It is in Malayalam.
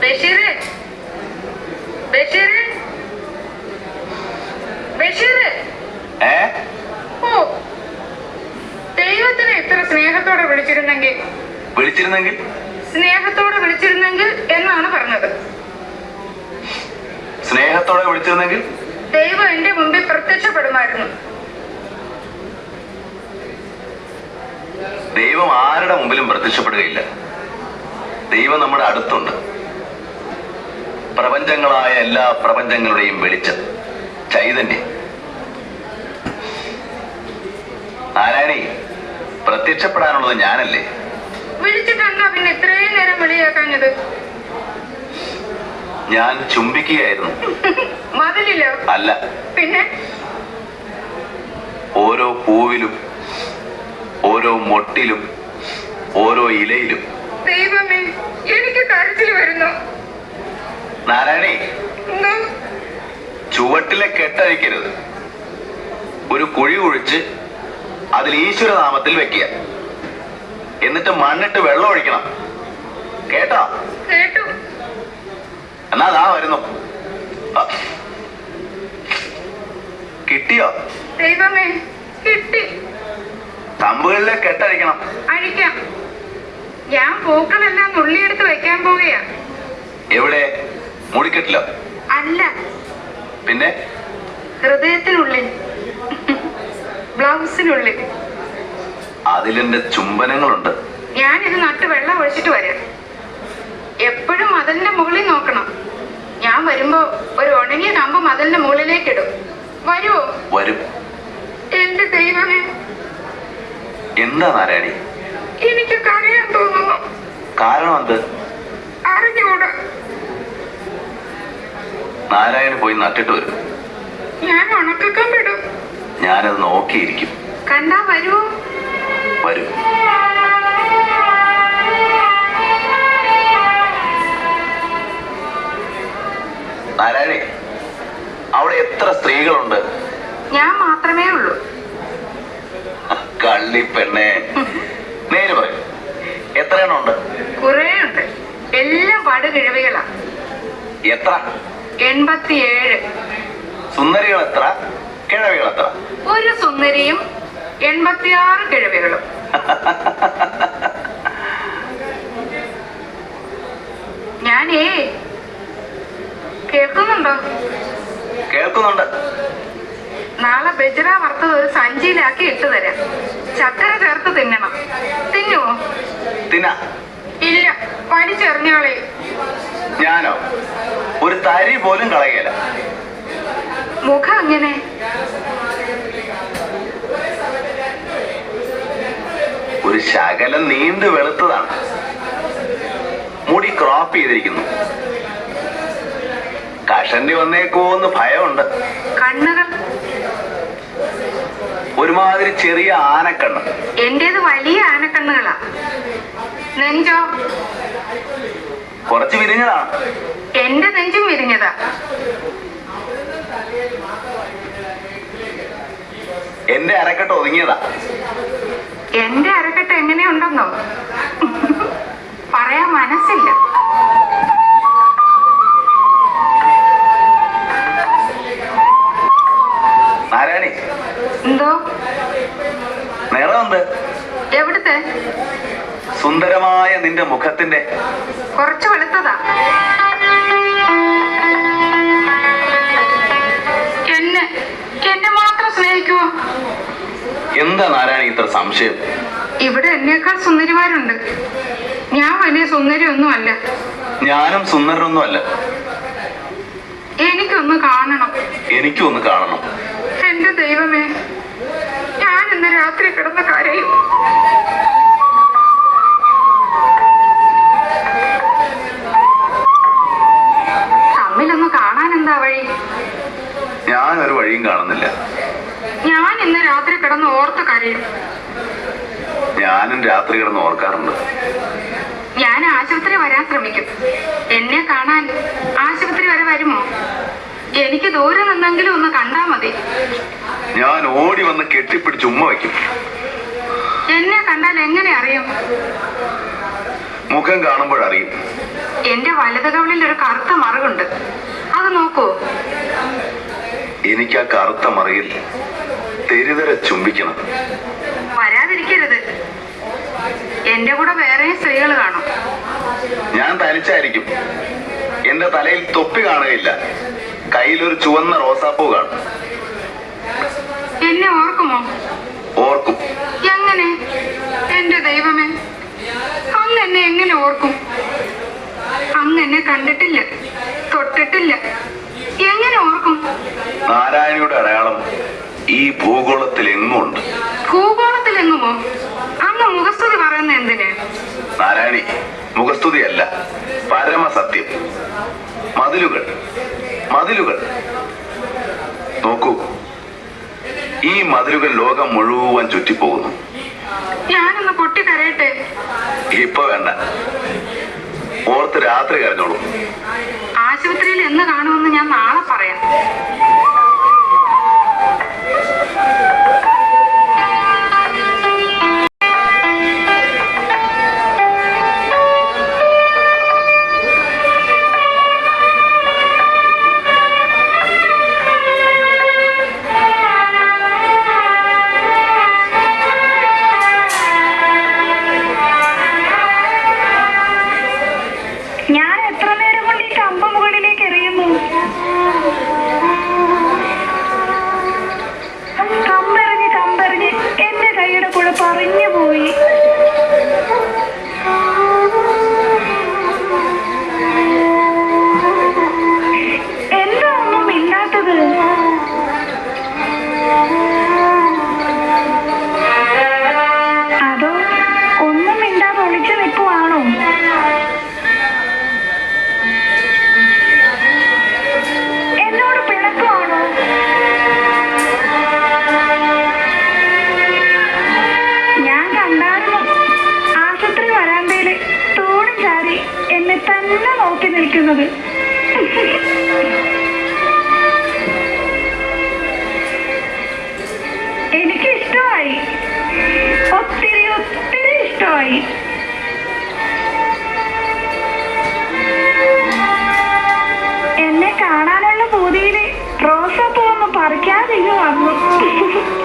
ബഷീറ് ബഷീറ് ഏ? ഓ ദൈവത്തിനെ ഇത്ര സ്നേഹത്തോടെ വിളിച്ചിരുന്നെങ്കിൽ വിളിച്ചിരുന്നെങ്കിൽ? സ്നേഹത്തോടെ വിളിച്ചിരുന്നെങ്കിൽ എന്നാണ് പറഞ്ഞത്. സ്നേഹത്തോടെ വിളിച്ചിരുന്നെങ്കിൽ? ദൈവം എന്റെ മുമ്പിൽ പ്രത്യക്ഷപ്പെടുമായിരുന്നു. ദൈവം ആരുടെ മുമ്പിലും പ്രത്യക്ഷപ്പെടുകയില്ല. ദൈവം നമ്മുടെ അടുത്തുണ്ട്. പ്രപഞ്ചങ്ങളായ എല്ലാ പ്രപഞ്ചങ്ങളുടെയും വെളിച്ചം. ചൈതന്യം. നാരായണി പ്രത്യക്ഷപ്പെടാനുള്ളത് ഞാനല്ലേ? വിളിച്ചിട്ടെന്താ പിന്നെ ഇത്രയും നേരം വിളിയാക്കാഞ്ഞത്. ഞാൻ ചുംബിക്കുകയായിരുന്നു. മതിലില്ലോ അല്ല. പിന്നെ? ഓരോ പൂവിലും ഓരോ മൊട്ടിലും ഓരോ ഇലയിലും. ദൈവമേ എനിക്ക് കരച്ചിൽ വരുന്നു. നാരായണി. ചുവട്ടിലെ കെട്ടഴിക്കരുത്. ഒരു കുഴി കുഴിച്ച് അതിൽ ഈശ്വരനാമത്തിൽ വെക്കുക. എന്നിട്ട് മണ്ണിട്ട് വെള്ളം ഒഴിക്കണം. കേട്ടോ? കേട്ടു. എന്നാ അതാ വരുന്നു. കിട്ടിയോ? ദൈവമേ കിട്ടി. തമ്പുകളിലെ കെട്ടഴിക്കണം. അഴിക്കാം. ഞാൻ പൂക്കളെല്ലാം നുള്ളിയെടുത്ത് വെക്കാൻ പോവുകയാ. എവിടെ? മുടിക്കെട്ടിലോ അല്ല. പിന്നെ? ഹൃദയത്തിനുള്ളിൽ. ബ്ലൗസിനുള്ളിൽ. അതിലെന്റെ ചുംബനങ്ങളുണ്ട്. ഞാനിത് നട്ട് വെള്ളം ഒഴിച്ചിട്ട് വരാം. എപ്പോഴും മതിലിന്റെ മുകളിൽ നോക്കണം. ഞാൻ വരുമ്പോ ഒരു ഉണങ്ങിയ കമ്പ് മതിലിന്റെ മുകളിലേക്ക് ഇടും. വരുവോ? വരും. എന്റെ ദൈവമേ. എന്താ നാരായണി? എനിക്ക് കരയാൻ തോന്നുന്നു. കാരണം എന്ത്? അറിഞ്ഞുകൂടാ നാരായണി പോയി നട്ടിട്ട് വരും. ഞാൻ ഞാനത് നോക്കിയിരിക്കും. കണ്ടാ വരൂ വരും. നാരായണേ അവിടെ എത്ര സ്ത്രീകളുണ്ട്? ഞാൻ മാത്രമേ ഉള്ളൂ. കള്ളി പെണ്ണെ. നേര് പറയും. എത്ര എണ്ണം ഉണ്ട്? കുറേ ഉണ്ട് എല്ലാം പടുകിഴവികളാ എത്ര? എൺപത്തിയേഴ്. സുന്ദരികൾ എത്ര കിഴവികൾ എത്ര ഒരു സുന്ദരിയും എൺപത്തിയാറ് കിഴവികളും. ഞാനേ കേൾക്കുന്നുണ്ടോ? കേൾക്കുന്നുണ്ട്. നാളെ ബജ്ര വറുത്തത് ഒരു സഞ്ചിയിലാക്കി ഇട്ടു തരാം. ചക്കര ചേർത്ത് തിന്നണം. തിന്നുവോ? തിന ഇല്ല പഠിച്ചെറിഞ്ഞോളെ ഞാനോ? ഒരു തരി പോലും കളയല. മുഖം അങ്ങനെ. ഒരു ശകലം നീണ്ടു വെളുത്തതാണ്. മുടി ക്രോപ്പ് ചെയ്തിരിക്കുന്നു. കഷണ്ടി വന്നേക്കോന്ന് ഭയമുണ്ട്. കണ്ണുകൾ. ഒരുമാതിരി ചെറിയ ആനക്കണ്ണ്. എന്റേത് വലിയ ആനക്കണ്ണുകളാ. നെഞ്ചോ. കുറച്ച് വിരിഞ്ഞതാണ്. എന്റെ നെഞ്ചും വിരിഞ്ഞതാ. എന്റെ അരക്കെട്ട് ഒതുങ്ങിയതാ. എന്റെ അരക്കെട്ട് എങ്ങനെയുണ്ടെന്നോ? പറയാൻ മനസ്സില്ല. നാരായണി എന്തോ? നിറം എന്ത്? എവിടുത്തെ? സുന്ദരമായ നിന്റെ മുഖത്തിന്റെ കുറച്ച് വെളുത്തതാ. എന്താ നാരായണ ഇത്ര സംശയം? ഇവിടെ എന്നേക്കാൾ സുന്ദരിമാരുണ്ട്. ഞാൻ വലിയ സുന്ദരിയൊന്നുമല്ല. ഞാനും സുന്ദരനൊന്നും അല്ല എനിക്കൊന്ന് കാണണം. എനിക്കും ഒന്ന് കാണണം. എന്റെ ദൈവമേ ഞാൻ ഇന്ന് രാത്രി കിടന്ന കരയും. തമ്മിലൊന്ന് കാണാൻ എന്താ വഴി? ഞാൻ ഒരു വഴിയും കാണുന്നില്ല. ഞാൻ ഇന്ന് രാത്രി കിടന്ന് ഓർത്ത് കരയും. ഞാനും രാത്രി കിടന്ന് ഓർക്കാറുണ്ട്. ഞാൻ ആശുപത്രി വരാൻ ശ്രമിക്കും. എന്നെ കാണാൻ ആശുപത്രി വരെ വരുമോ? എനിക്ക് ദൂരെ നിന്നെങ്കിലും ഒന്ന് കണ്ടാ മതി. ഞാൻ ഓടി വന്ന് കെട്ടിപ്പിടിച്ച് ഉമ്മ വയ്ക്കും. എന്നെ കണ്ടാൽ എങ്ങനെ അറിയും? മുഖം കാണുമ്പോഴറിയും എന്റെ വലത് കവളിൽ ഒരു കറുത്ത മറുകുണ്ട്. അത് നോക്കൂ. എനിക്ക് ആ കറുത്ത മറയിൽ തെരുതര ചുംബിക്കണം. വരാതിരിക്കരുത്. എന്റെ കൂടെ വേറെയും സ്ത്രീകൾ കാണും. ഞാൻ തനിച്ചായിരിക്കും. എന്റെ തലയിൽ തൊപ്പി കാണുകയില്ല. കയ്യിലൊരു ചുവന്ന റോസാപ്പൂ കാണും. എന്നെ ഓർക്കുമോ? ഓർക്കും. എങ്ങനെ? എന്റെ ദൈവമേ അങ്ങ് എന്നെ എങ്ങനെ ഓർക്കും? അങ്ങ് എന്നെ കണ്ടിട്ടില്ല തൊട്ടിട്ടില്ല. എങ്ങനെ ഓർക്കും? നാരായണിയുടെ അടയാളം. ഈ ഭൂഗോളത്തിൽ എങ്ങുണ്ട് ഭൂഗോളത്തിലെങ്ങുമോ? അങ്ങ് മുഖസ്തുതി പറയുന്ന എന്തിന്? നാരായണി മുഖസ്തുതിയല്ല പരമസത്യം. മതിലുകൾ മതിലുകൾ. നോക്കൂ ഈ മതിലുകൾ ലോകം മുഴുവൻ ചുറ്റിപ്പോകുന്നു. ഞാനൊന്ന് പൊട്ടിക്കരയട്ടെ? ഇപ്പൊ വേണ്ട. ഓർത്ത് രാത്രി കരഞ്ഞോളൂ. ഇഷ്ടമായി എന്നെ കാണാനുള്ള പൂതിയിൽ റോസാപ്പൂ ഒന്ന് പറിക്കാതിങ്ങ് വന്നു.